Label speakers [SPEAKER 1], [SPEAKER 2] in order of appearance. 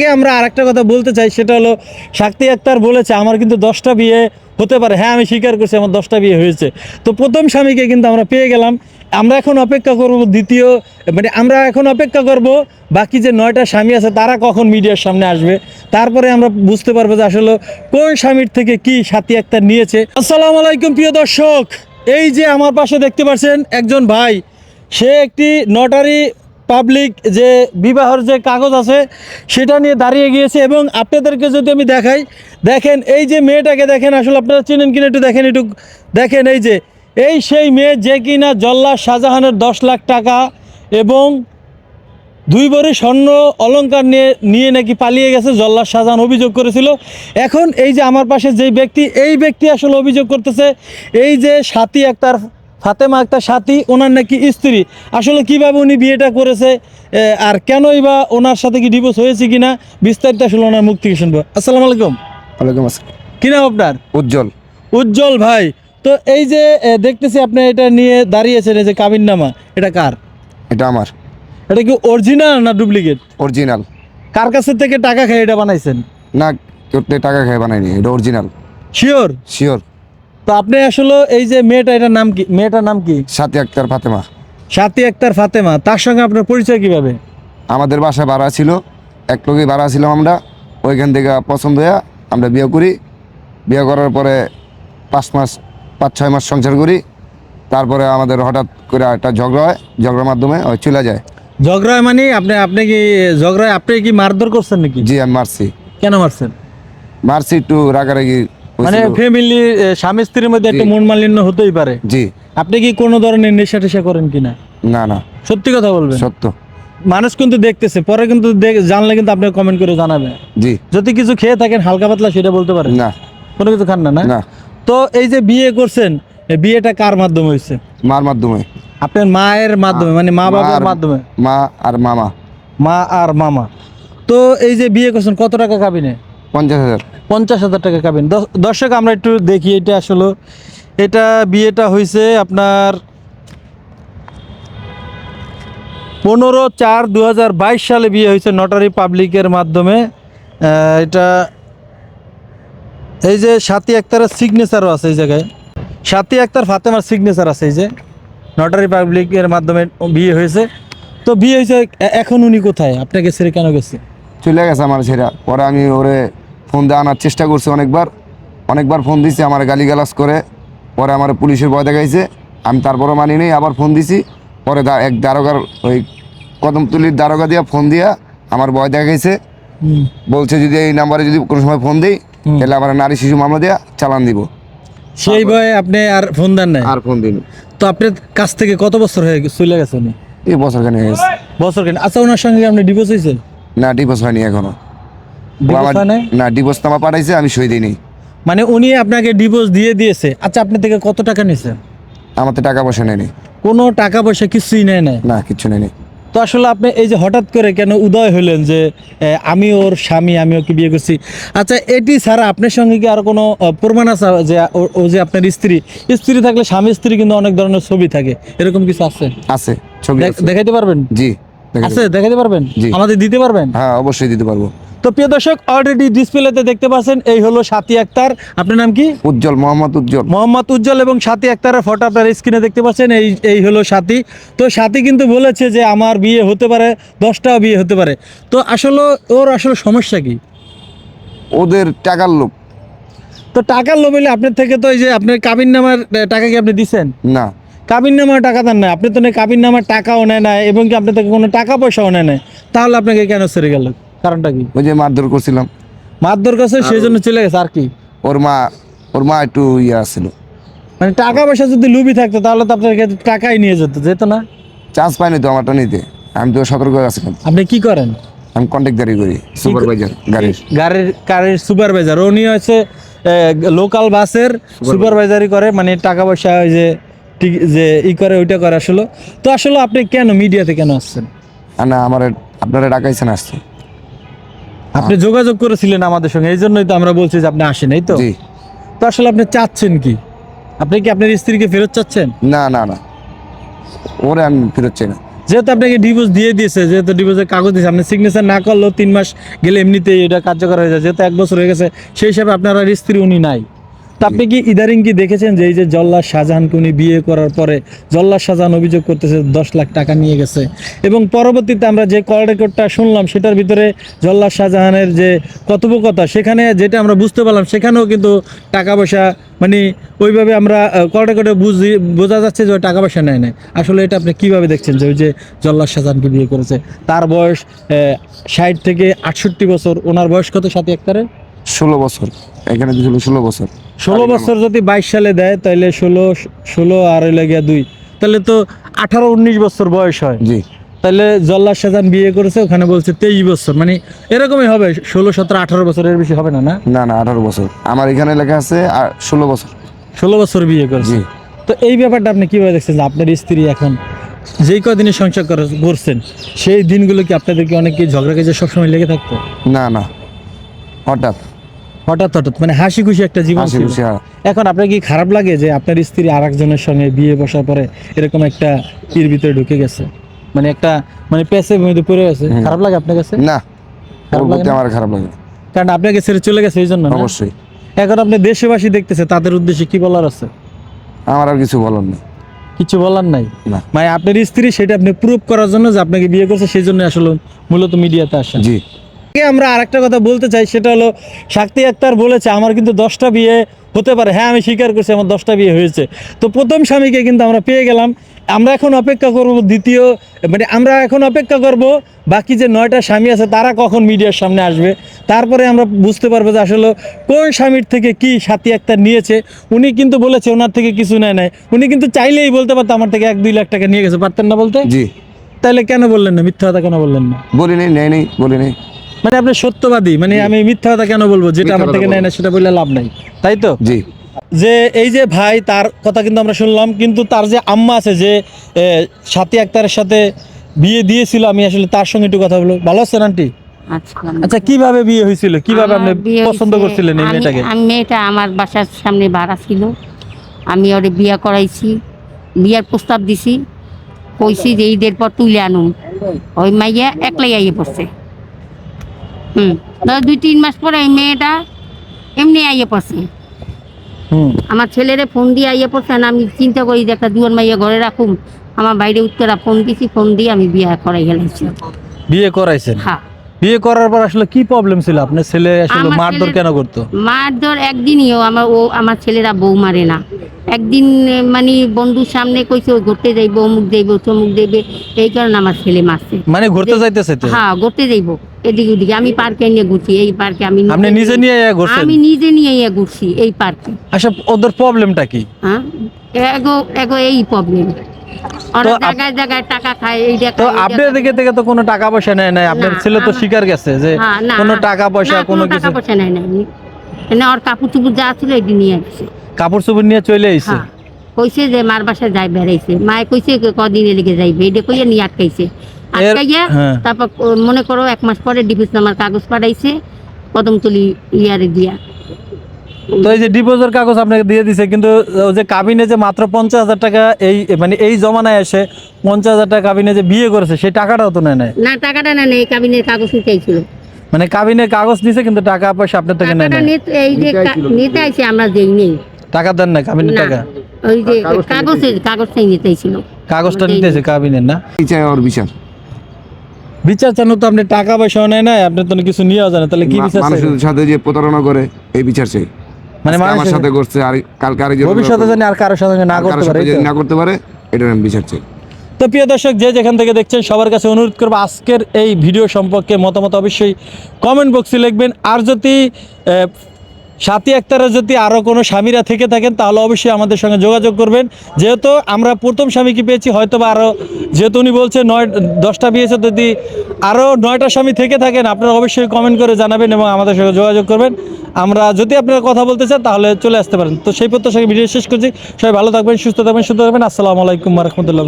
[SPEAKER 1] আমরা আরেকটা কথা বলতে চাই, সেটা হলো শাক্তি আক্তার বলেছে, আমার কিন্তু দশটা বিয়ে হতে পারে। হ্যাঁ আমি স্বীকার করছি, আমার দশটা বিয়ে হয়েছে। তো প্রথম স্বামীকে কিন্তু আমরা পেয়ে গেলাম। আমরা এখন অপেক্ষা করব দ্বিতীয় মানে আমরা এখন অপেক্ষা করব, বাকি যে নয়টা স্বামী আছে, তারা কখন মিডিয়ার সামনে আসবে? তারপরে আমরা বুঝতে পারব যে আসলে কোন স্বামীর থেকে কি সাথী আক্তার নিয়েছে। আসসালামু আলাইকুম, প্রিয় দর্শক। এই যে আমার পাশে দেখতে পাচ্ছেন একজন ভাই, সে একটি নটারি পাবলিক যে বিবাহর যে কাগজ আছে, সেটা নিয়ে দাঁড়িয়ে গিয়েছে এবং আপনাদেরকে যদি আমি দেখাই, দেখেন এই যে মেয়েটাকে দেখেন, আসলে আপনারা চেনেন কিনা একটু দেখেন একটু দেখেন এই যে, এই সেই মেয়ে যে কিনা জল্লা শাহজাহানের দশ লাখ টাকা এবং দুই ভরি স্বর্ণ অলংকার নিয়ে নিয়ে নাকি পালিয়ে গেছে জল্লাদ শাহজাহান অভিযোগ করেছিল। এখন এই যে আমার পাশে যেই ব্যক্তি, এই ব্যক্তি আসলে অভিযোগ করতেছে, এই যে সাথী একটার ফাতেমা আক্তার সাথী ওনার নাকি স্ত্রী। আসলে কীভাবে উনি বিয়েটা করেছে আর কেনই বা ওনার সাথে কি ডিভোর্স হয়েছে কিনা বিস্তারিত আসলে ওনার মুখ থেকে শুনব। আসসালামু আলাইকুম।
[SPEAKER 2] ওয়ালাইকুম আসসালাম।
[SPEAKER 1] কি নাম আপনার?
[SPEAKER 2] উজ্জ্বল।
[SPEAKER 1] উজ্জ্বল ভাই। তো এই যে দেখতেছি আপনি এটা নিয়ে দাঁড়িয়েছেন এই যে কাবিননামা। এটা কার?
[SPEAKER 2] এটা আমার।
[SPEAKER 1] এটা কি অরিজিনাল না ডুপ্লিকেট
[SPEAKER 2] অরিজিনাল
[SPEAKER 1] কার কাছে থেকে টাকা খেয়ে এটা বানাইছেন?
[SPEAKER 2] না কেউ টাকা খেয়ে বানায়নি এটা অরিজিনাল
[SPEAKER 1] শিওর
[SPEAKER 2] শিওর
[SPEAKER 1] তো আপনি আসলে এই যে মেয়েটা এটার নাম কি? মেয়েটার নাম কি?
[SPEAKER 2] সাথে আক্তার ফাতেমা।
[SPEAKER 1] সাথী আক্তার ফাতেমা। তার সঙ্গে আপনার পরিচয় কীভাবে?
[SPEAKER 2] আমাদের বাসায় ভাড়া ছিল। এক লোকই ভাড়া ছিলাম আমরা। ওইখান থেকে পছন্দ হয়ে আমরা বিয়ে করি। বিয়ে করার পরে পাঁচ মাস পাঁচ ছয় মাস সংসার করি। তারপরে আমাদের হঠাৎ করে একটা ঝগড়া হয়। ঝগড়ার মাধ্যমে ওই চলে যায়।
[SPEAKER 1] ঝগড়ায় মানে আপনি আপনি কি ঝগড়ায় আপনি কি মারধর করছেন নাকি?
[SPEAKER 2] জি আমি মারছি।
[SPEAKER 1] কেন মারছেন?
[SPEAKER 2] মারছি একটু রাগারাগি
[SPEAKER 1] মানে ফ্যামিলি স্বামী স্ত্রীর মধ্যে একটা মন মালিন্য হতেই পারে।
[SPEAKER 2] জি।
[SPEAKER 1] আপনি কি কোনো ধরনের নেশা টেশা করেন কিনা?
[SPEAKER 2] না না।
[SPEAKER 1] সত্যি কথা বলবেন।
[SPEAKER 2] সত্য।
[SPEAKER 1] মানুষ কিন্তু দেখতেছে পরে কিন্তু জানলে কিন্তু আপনি কমেন্ট করে জানাবেন।
[SPEAKER 2] জি।
[SPEAKER 1] যদি কিছু খেয়ে থাকেন হালকা পাতলা সেটা বলতে পারেন।
[SPEAKER 2] না।
[SPEAKER 1] কোনো কিছু খান না না? তো এই যে বিয়ে করছেন বিয়েটা কার মাধ্যমে হয়েছে?
[SPEAKER 2] মার মাধ্যমে।
[SPEAKER 1] আপনার মায়ের মাধ্যমে মানে মা বাবার মাধ্যমে?
[SPEAKER 2] মা আর মামা।
[SPEAKER 1] মা আর মামা। তো এই যে বিয়ে করছেন কত টাকা কাবিনে?
[SPEAKER 2] পঞ্চাশ হাজার।
[SPEAKER 1] পঞ্চাশ হাজার টাকা কাবিন। দর্শক আমরা একটু দেখি এটা আসলে এটা বিয়েটা হয়েছে আপনার পনেরো চার দু সালে বিয়ে হয়েছে নটারি পাবলিকের মাধ্যমে। এটা এই যে সাথী আক্তারের সিগনেচারও আছে এই জায়গায়। সাথী আক্তার ফাতেমার সিগনেচার আছে এই যে। নটারি পাবলিকের মাধ্যমে বিয়ে হয়েছে। তো বিয়ে হয়েছে এখন উনি কোথায়? আপনাকে ছেড়ে কেন গেছে?
[SPEAKER 2] চলে গেছে আমার সেটা পরে আমি ওরে ফোন দিয়ে আনার চেষ্টা করছে অনেকবার। অনেকবার ফোন দিছি আমার গালিগালাজ করে পরে আমার পুলিশের ভয় দেখাইছে। আমি তারপরও মানি নেই আবার ফোন দিছি। পরে এক দারোগার ওই কদমতলির দারোগা দিয়া ফোন দিয়া আমার ভয় দেখাইছে। বলছে যদি এই নাম্বারে যদি কোনো সময় ফোন দিই তাহলে আমার নারী শিশু মামলা দিয়া চালান দিব।
[SPEAKER 1] সেই ভয়ে আপনি আর ফোন দেন নাই?
[SPEAKER 2] আর ফোন দিন।
[SPEAKER 1] তো আপনার কাছ থেকে কত বছর হয়ে চলে গেছে উনি?
[SPEAKER 2] এই বছর খানে হয়ে গেছে।
[SPEAKER 1] বছর কেন আচ্ছা ওনার সঙ্গে আপনি ডিভোর্স হয়েছে
[SPEAKER 2] না ডিভোর্স হয়নি
[SPEAKER 1] এখনও।
[SPEAKER 2] না ডিভোর্স নামা পাঠাইছে আমি সই দিইনি।
[SPEAKER 1] মানে উনি আপনাকে ডিভোর্স দিয়ে দিয়েছে। আচ্ছা আপনি থেকে কত টাকা নিয়েছে
[SPEAKER 2] আমার তো টাকা পয়সা নেয়নি
[SPEAKER 1] কোনো টাকা পয়সা কিছুই নেয় নাই।
[SPEAKER 2] না কিচ্ছু নেয়নি
[SPEAKER 1] তো আসলে আপনি এই যে হঠাৎ করে কেন উদয় হলেন যে আমি ওর স্বামী আমি ওকে বিয়ে করছি? আচ্ছা এটি ছাড়া আপনার সঙ্গে কি আর কোনো প্রমাণ আছে যে ও- যে আপনার স্ত্রী? স্ত্রী থাকলে স্বামী স্ত্রী কিন্তু অনেক ধরনের ছবি থাকে। এরকম কিছু আছে?
[SPEAKER 2] আছে ছবি
[SPEAKER 1] দেখাইতে পারবেন?
[SPEAKER 2] জি।
[SPEAKER 1] আছে দেখাইতে পারবেন? আমাদের দিতে পারবেন?
[SPEAKER 2] হ্যাঁ অবশ্যই দিতে পারব।
[SPEAKER 1] তো প্রিয় দর্শক অলরেডি ডিসপ্লেতে দেখতে পাচ্ছেন এই হলো সাথী আক্তার। আপনার নাম কি?
[SPEAKER 2] উজ্জ্বল মোহাম্মদ উজ্জ্বল।
[SPEAKER 1] মোহাম্মদ উজ্জ্বল এবং সাথী আক্তারের ফটো আপনার স্ক্রিনে দেখতে পাচ্ছেন এই এই হলো সাথী। তো সাথী কিন্তু বলেছে যে আমার বিয়ে হতে পারে দশটাও বিয়ে হতে পারে। তো আসলে ওর আসলে সমস্যা কি?
[SPEAKER 2] ওদের টাকার লোভ।
[SPEAKER 1] তো টাকার লোভে আপনার থেকে তো এই যে আপনার কাবিন নামার টাকা কি আপনি দিচ্ছেন
[SPEAKER 2] না।
[SPEAKER 1] কাবিন নামার টাকা দেন না আপনি তো কাবিন নামার টাকাও নেয় না এবং কি আপনার থেকে কোনো টাকা পয়সাও নেয় না তাহলে আপনাকে কেন ছেড়ে গেল? কারণটা কি?
[SPEAKER 2] ওই যে মারধর করছিলাম।
[SPEAKER 1] মারধর কাছে সেই জন্য চলে গেছে আর কি?
[SPEAKER 2] ওর মা ওর মা একটু ইয়ে আসছিল
[SPEAKER 1] মানে টাকা পয়সা যদি লুবি থাকতো তাহলে তো আপনার টাকাই নিয়ে যেত যেত না?
[SPEAKER 2] চান্স পাইনি তো আমারটা নিতে। আমি তো সতর্ক আছিলাম।
[SPEAKER 1] আপনি কি করেন?
[SPEAKER 2] আমি কন্ট্রাক্টারি করি সুপারভাইজার গাড়ির।
[SPEAKER 1] গাড়ির গাড়ির সুপারভাইজার উনি হচ্ছে লোকাল বাসের সুপারভাইজারই করে মানে টাকা পয়সা ওই যে টিক- যে ই করে ওইটা করে আসলে। তো আসলে আপনি কেন মিডিয়াতে কেন আসছেন?
[SPEAKER 2] না আমার আপনারা ডাকাইছেন আসছে
[SPEAKER 1] আপনি যোগাযোগ করেছিলেন আমাদের সঙ্গে এই জন্যই তো আমরা বলছি যে আপনি আসেন এই তো? তো আসলে আপনি চাচ্ছেন কি? আপনি কি আপনার স্ত্রীকে ফেরত চাচ্ছেন?
[SPEAKER 2] না না না। ওরে আমি ফেরত চাই না।
[SPEAKER 1] যেহেতু আপনাকে ডিভোর্স দিয়ে দিয়েছে যেহেতু ডিভোর্সের কাগজ দিয়েছে আপনি সিগনেচার না করলেও তিন মাস গেলে এমনিতেই এটা কার্যকর হয়ে যায়। যেহেতু এক বছর হয়ে গেছে সেই হিসাবে আপনার আর স্ত্রী উনি নাই। আপনি কি ইদারিং কি দেখেছেন যে এই যে জল্লাদ শাহজাহানকে উনি বিয়ে করার পরে জল্লাদ শাহজাহান অভিযোগ করতেছে দশ লাখ টাকা নিয়ে গেছে? এবং পরবর্তীতে আমরা যে কল রেকর্ডটা শুনলাম, সেটার ভিতরে জল্লাদ শাহজাহানের যে কথোপকথা সেখানে যেটা আমরা বুঝতে পারলাম, সেখানেও কিন্তু টাকা পয়সা মানে ওইভাবে আমরা কল রেকর্ডে বুঝি, বোঝা যাচ্ছে যে টাকা পয়সা নেয় নেয় আসলে এটা আপনি কীভাবে দেখছেন যে ওই যে জল্লাদ শাহজাহানকে বিয়ে করেছে? তার বয়স ষাট থেকে আটষট্টি বছর, ওনার বয়স কত সাথে একটারে
[SPEAKER 2] ষোলো বছর। এখানে ষোলো বছর।
[SPEAKER 1] ষোলো বছর যদি বাইশ সালে দেয় তাহলে ষোলো ষোলো আর হইলে গিয়া দুই। তাহলে তো আঠারো উনিশ বছর বয়স হয়।
[SPEAKER 2] জি।
[SPEAKER 1] তাহলে জল্লাদ শাহজাহান বিয়ে করেছে ওখানে বলছে তেইশ বছর। মানে এরকমই হবে ষোলো সতেরো আঠারো বছরের বেশি হবে না না?
[SPEAKER 2] না না আঠারো বছর। আমার এখানে লেখা আছে আর ষোলো বছর।
[SPEAKER 1] ষোলো বছর বিয়ে করেছে।
[SPEAKER 2] জি।
[SPEAKER 1] তো এই ব্যাপারটা আপনি কীভাবে দেখছেন যে আপনার স্ত্রী এখন যেই কদিনে সংসার করে- করছেন সেই দিনগুলো কি আপনাদেরকে অনেকে ঝগড়া কাজে সবসময় লেগে থাকতো?
[SPEAKER 2] না না। হঠাৎ।
[SPEAKER 1] হঠাৎ হঠাৎ মানে হাসি খুশি একটা জীবন
[SPEAKER 2] হাসি
[SPEAKER 1] ছিল।
[SPEAKER 2] খুশি হ্যাঁ।
[SPEAKER 1] এখন আপনার কি খারাপ লাগে যে আপনার স্ত্রী আর একজনের সঙ্গে বিয়ে বসার পরে এরকম একটা ইর ভিতরে ঢুকে গেছে? মানে একটা মানে পেসের মধ্যে পড়ে গেছে খারাপ লাগে আপনার কাছে?
[SPEAKER 2] না
[SPEAKER 1] খারাপ লাগে
[SPEAKER 2] প্রতি
[SPEAKER 1] না?
[SPEAKER 2] আমার খারাপ লাগে।
[SPEAKER 1] কারণ আপনাকে ছেড়ে চলে গেছে এই জন্য না?
[SPEAKER 2] অবশ্যই।
[SPEAKER 1] এখন আপনি দেশবাসী দেখতেছে তাদের উদ্দেশ্যে কি বলার আছে?
[SPEAKER 2] আমার আর কিছু বলার নেই।
[SPEAKER 1] কিছু বলার নাই?
[SPEAKER 2] না।
[SPEAKER 1] মানে আপনার স্ত্রী সেটা আপনি প্রুভ করার জন্য যে আপনাকে বিয়ে করছে সেই জন্য আসলে মূলত মিডিয়াতে আসেন।
[SPEAKER 2] জি।
[SPEAKER 1] আমরা আরেকটা কথা বলতে চাই সেটা হলো শাক্তি আক্তার বলেছে আমার কিন্তু দশটা বিয়ে হতে পারে। হ্যাঁ আমি স্বীকার করছি আমার দশটা বিয়ে হয়েছে। তো প্রথম স্বামীকে কিন্তু আমরা পেয়ে গেলাম। আমরা এখন অপেক্ষা করব দ্বিতীয় মানে আমরা এখন অপেক্ষা করব বাকি যে নয়টা স্বামী আছে তারা কখন মিডিয়ার সামনে আসবে? তারপরে আমরা বুঝতে পারব যে আসলে কোন স্বামীর থেকে কি সাথী আক্তার নিয়েছে। উনি কিন্তু বলেছে ওনার থেকে কিছু নেয় নাই। উনি কিন্তু চাইলেই বলতে পারতো আমার থেকে এক দুই লাখ টাকা নিয়ে গেছে। পারতেন না বলতে?
[SPEAKER 2] জি।
[SPEAKER 1] তাহলে কেন বললেন না? মিথ্যা কথা কেন বললেন না?
[SPEAKER 2] বলি নেই নেই নেই বলি নেই
[SPEAKER 1] মানে আপনি সত্যবাদী মানে আমি মিথ্যা কথা কেন বলব? যেটা আমার থেকে নেয় না সেটা বললে লাভ নাই। তাই তো?
[SPEAKER 2] জি।
[SPEAKER 1] যে এই যে ভাই তার কথা কিন্তু আমরা শুনলাম কিন্তু তার যে আম্মা আছে যে সাথী আক্তারের সাথে বিয়ে দিয়েছিল আমি আসলে তার সঙ্গে একটু কথা বলব। ভালো আছেন আন্টি?
[SPEAKER 3] আচ্ছা
[SPEAKER 1] আচ্ছা কীভাবে বিয়ে হয়েছিল? কীভাবে আপনি পছন্দ করছিলেন এই
[SPEAKER 3] আমি-
[SPEAKER 1] মেয়েটাকে?
[SPEAKER 3] আমি মেয়েটা আমার বাসার সামনে ভাড়া ছিল। আমি ওরে বিয়া করাইছি বিয়ার প্রস্তাব দিছি। কইছি যে ঈদের পর তুলে আনুম। ওই মাইয়া একলাই আইয়ে পড়ছে। হুম। দুই তিন মাস পরে এই মেয়েটা এমনি আইয়ে পড়ছে। আমার ছেলেরে ফোন দিয়ে আইয়ে পড়ছে না আমি চিন্তা করি যে একটা দুয়ার মাইয়া ঘরে রাখুম। আমার বাইরে উত্তরা ফোন দিছি ফোন দিয়ে আমি বিয়ে করাই গেলাম
[SPEAKER 1] বিয়ে করাইছেন?
[SPEAKER 3] হ্যাঁ।
[SPEAKER 1] বিয়ে করার পর আসলে কি প্রবলেম ছিল? আপনার ছেলে আসলে মারধর কেন করতো?
[SPEAKER 3] মারধর একদিনইও আমার ও আমার ছেলেরা বউ মারে না। একদিন মানে বন্ধুর সামনে কইছে ও ঘুরতে যাইবো অমুক যাইবো তমুক দেবে এই কারণে আমার ছেলে মারছে।
[SPEAKER 1] মানে ঘুরতে যাইতেছে তো?
[SPEAKER 3] হ্যাঁ ঘুরতে যাইবো। এদিকে ওদিকে। আমি পার্কে নিয়ে ঘুরছি এই পার্কে আমি নিজে
[SPEAKER 1] আপনি নিজে নিয়ে ঘুরছেন?
[SPEAKER 3] আমি নিজে নিয়ে ঘুরছি এই পার্কে।
[SPEAKER 1] আচ্ছা ওদের প্রবলেমটা কি?
[SPEAKER 3] হ্যাঁ? এগো এগো এই প্রবলেম
[SPEAKER 1] তো আপ-
[SPEAKER 3] জায়গায় জায়গায় টাকা খায় এই
[SPEAKER 1] তো আপনার দিকে থেকে তো কোনো টাকা পয়সা নেয় নাই। আপনার ছেলে তো
[SPEAKER 3] আমার-
[SPEAKER 1] গেছে যে
[SPEAKER 3] হ্যাঁ,
[SPEAKER 1] কোনো টাকা পয়সা কোনো কিছু
[SPEAKER 3] পয়সা নেয় নাই। না ওর কাপড় চুপুর যা ছিল এটি নিয়ে আসছে।
[SPEAKER 1] কাপড় চোপড় নিয়ে চলে আইছে?
[SPEAKER 3] কইছে যে মার বাসায় যাই বেড়াইছে। মায়ে কইছে ক- কদিনে লেগে যাইবে। এটা কইয়া নিয়ে আটকাইছে। আটকাইয়া
[SPEAKER 1] হ্যাঁ।
[SPEAKER 3] তারপর মনে করো এক মাস পরে ডিভোর্স নামার কাগজ পাঠাইছে কদমতলি ইয়ারে দিয়া।
[SPEAKER 1] তো এই যে ডিপোজিটের কাগজ আপনাকে দিয়ে দিছে কিন্তু ও যে কাবিনে যে মাত্র পঞ্চাশ হাজার টাকা এই মানে এই জমানায় এসে পঞ্চাশ হাজার টাকা কাবিনে যে বিয়ে করেছে সেই টাকাটাও তো নেয়
[SPEAKER 3] না টাকাটা না নেই কাবিনের কাগজ নিতেছিল
[SPEAKER 1] মানে কাবিনে কাগজ নিছে কিন্তু টাকা পয়সা আপনার থেকে নেয়
[SPEAKER 3] নিতে এই যে নিতে আইছে আমরা দেই নেই।
[SPEAKER 1] টাকা দেন না কাবিনের টাকা?
[SPEAKER 3] ওই যে কাগজের কাগজটাই নিতেছিল
[SPEAKER 1] কাগজটা নিতেছে। কাবিনের না?
[SPEAKER 2] কি চাই ওর বিচার।
[SPEAKER 1] বিচার চান তো আপনি টাকা পয়সাও নেয় না আপনি তো কিছু নিয়েও জানেন তাহলে কি বিচার?
[SPEAKER 2] মানুষের সাথে যে প্রতারণা করে এই বিচার চাই।
[SPEAKER 1] মানে
[SPEAKER 2] আমার সাথে করছে আর কালকে আর
[SPEAKER 1] ভবিষ্যতে জানি আর কারোর সাথে না করতে পারে
[SPEAKER 2] না করতে পারে এটা আমি বিচার চাই।
[SPEAKER 1] তো প্রিয় দর্শক যে যেখান থেকে দেখছেন সবার কাছে অনুরোধ করব আজকের এই ভিডিও সম্পর্কে মতামত অবশ্যই কমেন্ট বক্সে লিখবেন। আর যদি আহ, সাথী আক্তারের যদি আরও কোনো স্বামীরা থেকে থাকেন, তাহলে অবশ্যই আমাদের সঙ্গে যোগাযোগ করবেন। যেহেতু আমরা প্রথম স্বামীকে পেয়েছি হয়তো বা আরও যেহেতু উনি বলছে নয়, দশটা বিয়েছে, যদি আরও নয়টা স্বামী থেকে থাকেন, আপনারা অবশ্যই কমেন্ট করে জানাবেন এবং আমাদের সঙ্গে যোগাযোগ করবেন। আমরা যদি আপনারা কথা বলতে চান, তাহলে চলে আসতে পারেন। তো সেই প্রত্যাশাকে ভিডিও শেষ করছি। সবাই ভালো থাকবেন, সুস্থ থাকবেন সুস্থ থাকবেন। আসসালামু আলাইকুম রহমতুল্লাহ